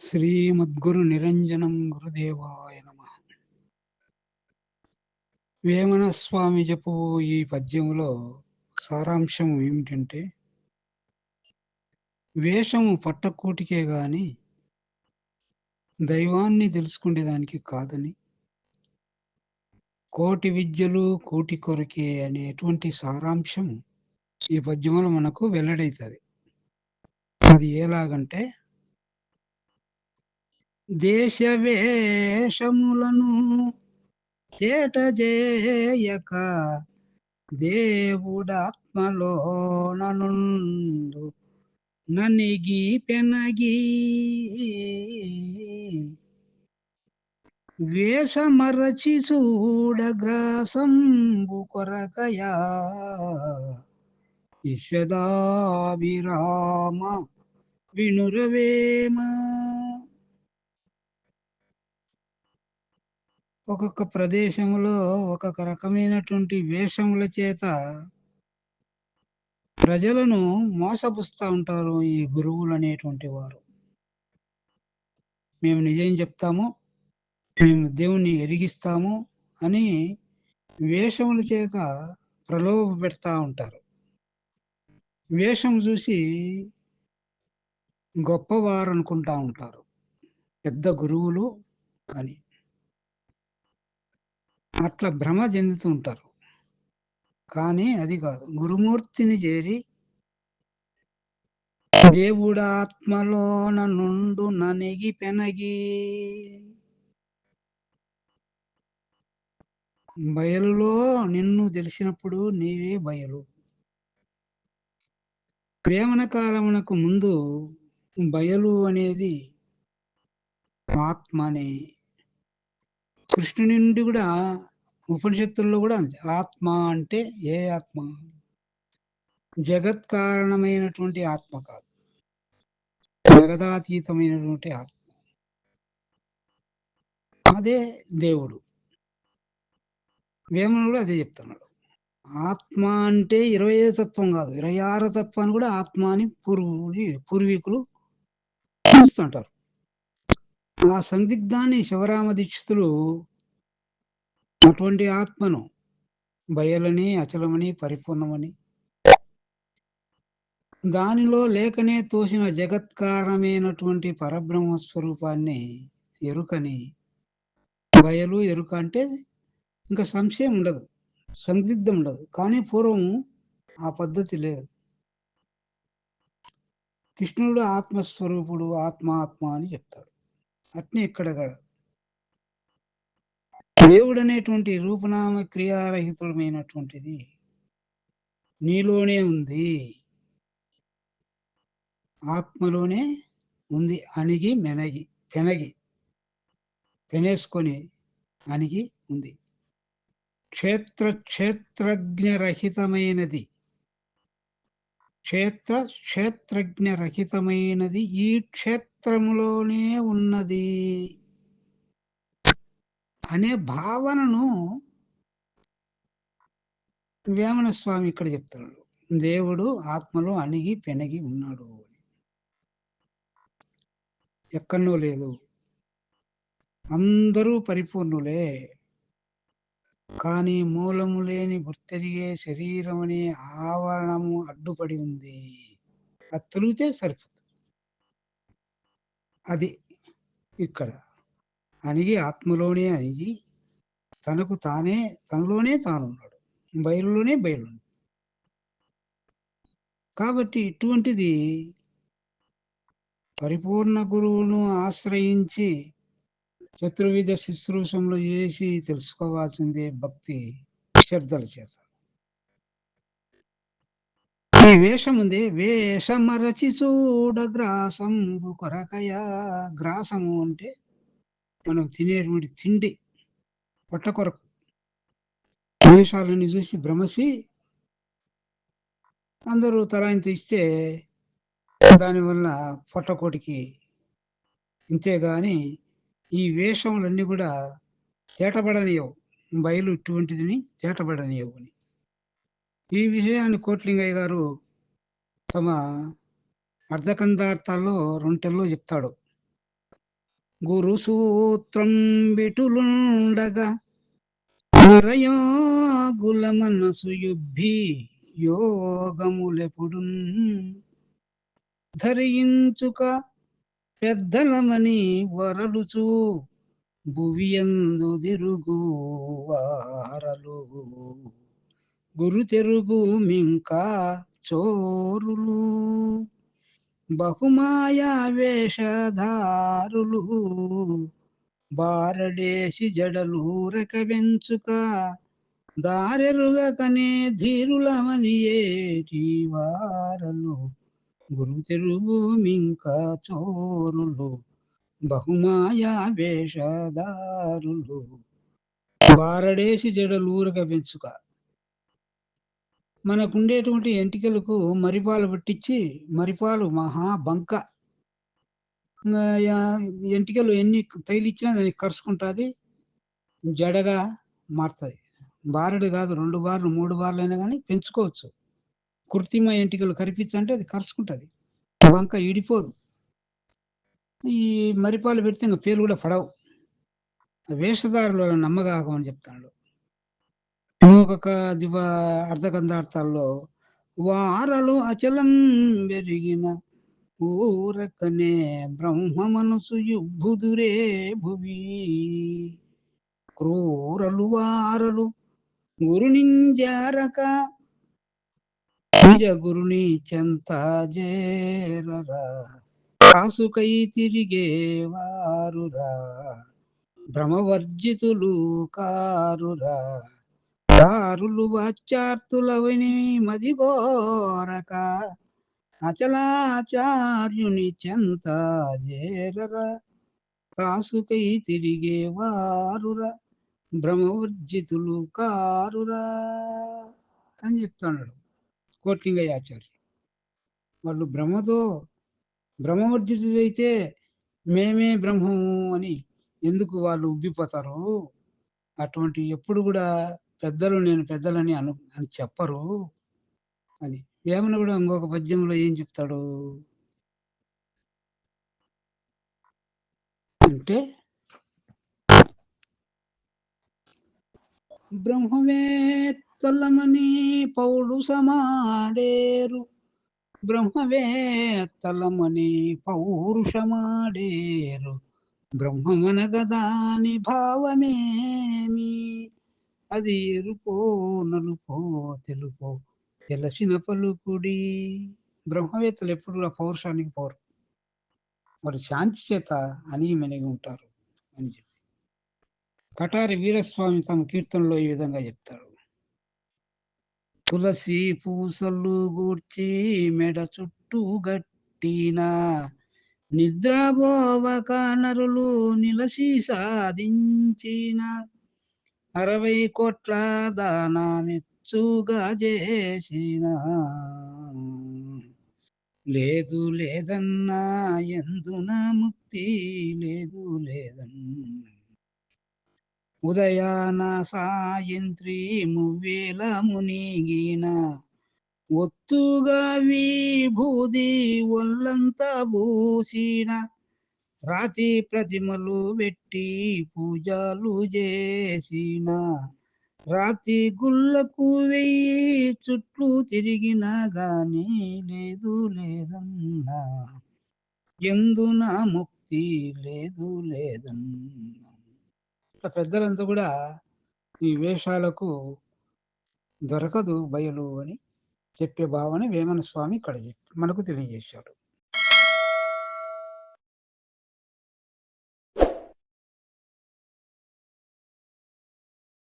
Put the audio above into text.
శ్రీమద్గురు నిరంజనం గురుదేవాయ నమ. వేమన స్వామి చెప్పు ఈ పద్యంలో సారాంశం ఏమిటంటే వేషము పట్టకూటికే గాని దైవాన్ని తెలుసుకునేదానికి కాదని కోటి విద్యలు కోటి కొరకే అనేటువంటి సారాంశం ఈ పద్యంలో మనకు వెల్లడైతుంది. అది ఎలాగంటే దేశవేషములను తేటజేయక దేవుడాత్మలోననుండు ననిగి పెనగి. వేషమరచి చూడగ్రాసంబు కొరకయా. విశ్వదాభిరామ వినురవేమా. ఒక్కొక్క ప్రదేశంలో ఒక్కొక్క రకమైనటువంటి వేషముల చేత ప్రజలను మోసపుస్తూ ఉంటారు ఈ గురువులు అనేటువంటి వారు. మేము నిజం చెప్తాము మేము దేవుణ్ణి ఎరిగిస్తాము అని వేషముల చేత ప్రలోభ పెడతా ఉంటారు. వేషం చూసి గొప్పవారు అనుకుంటా ఉంటారు. పెద్ద గురువులు అని. అట్లా భ్రమ చెందుతూ ఉంటారు కానీ అది కాదు. గురుమూర్తిని చేరి దేవుడాత్మలోన నుండు ననిగి పెనగి బయలులో నిన్ను తెలిసినప్పుడు నీవే బయలు. ప్రేమన కాలమునకు ముందు బయలు అనేది ఆత్మనే. కృష్ణుని నుండి కూడా ఉపనిషత్తుల్లో కూడా ఆత్మ అంటే ఏ ఆత్మ? జగత్ కారణమైనటువంటి ఆత్మ కాదు. జగదాతీతమైనటువంటి ఆత్మ. అదే దేవుడు. వేమను కూడా అదే చెప్తున్నాడు. ఆత్మ అంటే ఇరవై తత్వం కాదు. ఇరవై ఆరో తత్వాన్ని కూడా ఆత్మ అని పూర్వీ పూర్వీకులు చూస్తుంటారు. ఆ సందిగ్ధాన్ని శివరామ దీక్షితులు అటువంటి ఆత్మను బయలని అచలమని పరిపూర్ణమని దానిలో లేకనే తోసిన జగత్ కారణమైనటువంటి పరబ్రహ్మ స్వరూపాన్ని ఎరుకని బయలు ఎరుక అంటే ఇంకా సంశయం ఉండదు సందిగ్ధం ఉండదు. కానీ పూర్వం ఆ పద్ధతి లేదు. కృష్ణుడు ఆత్మస్వరూపుడు ఆత్మ ఆత్మ అని చెప్తాడు. అట్నే ఇక్కడ కూడా దేవుడు అనేటువంటి రూపనామ క్రియారహితమైనటువంటిది నీలోనే ఉంది. ఆత్మలోనే ఉంది అణిగి మెనగి పెనగి పెనేసుకొని అణిగి ఉంది. క్షేత్ర క్షేత్రజ్ఞరహితమైనది క్షేత్ర క్షేత్రజ్ఞరహితమైనది ఈ క్షేత్ర క్షేత్రములోనే ఉన్నది అనే భావనను వేమన స్వామి ఇక్కడ చెప్తున్నాడు. దేవుడు ఆత్మలో అణిగి పెనగి ఉన్నాడు అని. ఎక్కడో లేదు. అందరూ పరిపూర్ణులే. కానీ మూలము లేని గుర్తెరిగే శరీరం అనే ఆవరణము అడ్డుపడి ఉంది. అది తొలిగితే సరిపోతుంది. అది ఇక్కడ. అణిగి ఆత్మలోనే అణిగి తనకు తానే తనలోనే తానున్నాడు. బయలులోనే బయలు కాబట్టి ఇటువంటిది పరిపూర్ణ గురువును ఆశ్రయించి చతుర్విధ శుశ్రూషంలో చేసి తెలుసుకోవాల్సిందే భక్తి శ్రద్ధల చేత. ఈ వేషం ఉంది వేషమరచి చూడ గ్రాసంబు కొరకయ గ్రాసము అంటే మనం తినేటువంటి తిండి పొట్ట కొరకు. వేషాలని చూసి భ్రమసి అందరూ తరాయింత ఇస్తే దానివల్ల పొట్టకోటికి ఇంతేగాని ఈ వేషములన్నీ కూడా తేటపడనియవు బయలు ఇటువంటిదిని తేటపడనియవు అని. ఈ విషయాన్ని కోట్లింగయ్య గారు తమ అర్ధకందార్థాల్లో రెంటల్లో చెప్తాడు. గురు సూత్రం బిటులుండగా గుల మనసు యుద్ధి యోగములెప్పుడు ధరించుక పెద్దలమని వరలుచు భువియందు తిరుగు వారలు గురు తెరుగు మింకా చోరులు బహుమాయా వేషధారులు బారడేసి జడలూరక వెంచుక దారెరుగకనే ధీరులమని ఏటి వారలు. గురు తెరుగు మింకా చోరులు బహుమాయా వేషధారులు బారడేసి జడలూరక పెంచుక మనకుండేటువంటి ఎంటికలకు మరిపాలు పట్టించి మరిపాలు మహా బంక. ఎంటికలు ఎన్ని తైలిచ్చినా దానికి కరుచుకుంటుంది జడగా మారుతుంది. బారెడు కాదు రెండు బార్లు మూడు బార్లు అయినా కానీ పెంచుకోవచ్చు. కృత్రిమ ఎంటికలు కరిపించంటే అది కరుచుకుంటుంది వంక ఇడిపోదు. ఈ మరిపాలు పెడితే ఇంకా పేర్లు కూడా పడవు. వేషధారులు నమ్మగాకమని చెప్తాడు. ఇంకొక దివ అర్ధగంధార్థాల్లో వారలు అచలం పెరిగిన ఊరకనే బ్రహ్మ మనసు యుబ్బుదురే భువి. క్రూరలు వారలు గురునింజారక నిజ గురుని చెంత జేరరా కాసుకై తిరిగే వారురా. భ్రమవర్జితులు కారురా. దారులు వాచ్యార్థులవని మదిగోరక అచలాచార్యుని చెంత జేరరా కాసుకై తిరిగే వారురా భ్రమవర్జితులు కారురా అని చెప్తున్నాడు కోట్లింగయ్యాచార్య వాళ్ళు భ్రమతో భ్రమవర్జితులైతే మేమే బ్రహ్మము అని ఎందుకు వాళ్ళు ఉబ్బిపోతారు అటువంటి ఎప్పుడు కూడా పెద్దలు నేను పెద్దలని అను అని చెప్పరు. అని వేమన కూడా ఇంకొక పద్యంలో ఏం చెప్తాడు? అంటే బ్రహ్మవేత్తలమని పౌరుషమాడేరు బ్రహ్మవేత్తలమని పౌరుషమాడేరు బ్రహ్మమనగదాని భావమేమి? అది ఎరుపో నలుపో తెలుపో. తెలిసిన పలుకుడి బ్రహ్మవేత్తలు ఎప్పుడు కూడా పౌరుషానికి పోరు. వారు శాంతి చేత అణిగిమెనిగి ఉంటారు అని చెప్పి. కటారి వీరస్వామి తమ కీర్తనలో ఈ విధంగా చెప్తాడు తులసి పూసలు గూర్చి మెడ చుట్టూ గట్టిన నిద్రపోవక నరులు నిలసి సాధించిన. అరవై కోట్ల దానా మెచ్చుగా చేసిన. లేదు లేదన్నా ఎందున ముక్తి? లేదు లేదన్నా. ఉదయాన సాయంత్రి మువ్వేల మునిగిన. ఒత్తుగా విభూది ఒళ్ళంతా పూసిన రాతి ప్రతిమలు పెట్టి పూజలు చేసిన. రాతి గుళ్ళకు వెయ్యి చుట్లు తిరిగిన గాని లేదు లేదన్నా. ఎందున ముక్తి లేదు లేదన్నా. ఇట్లా పెద్దలంతా కూడా ఈ వేషాలకు దొరకదు బయలు అని చెప్పే భావన వేమన స్వామి ఇక్కడ మనకు తెలియజేశాడు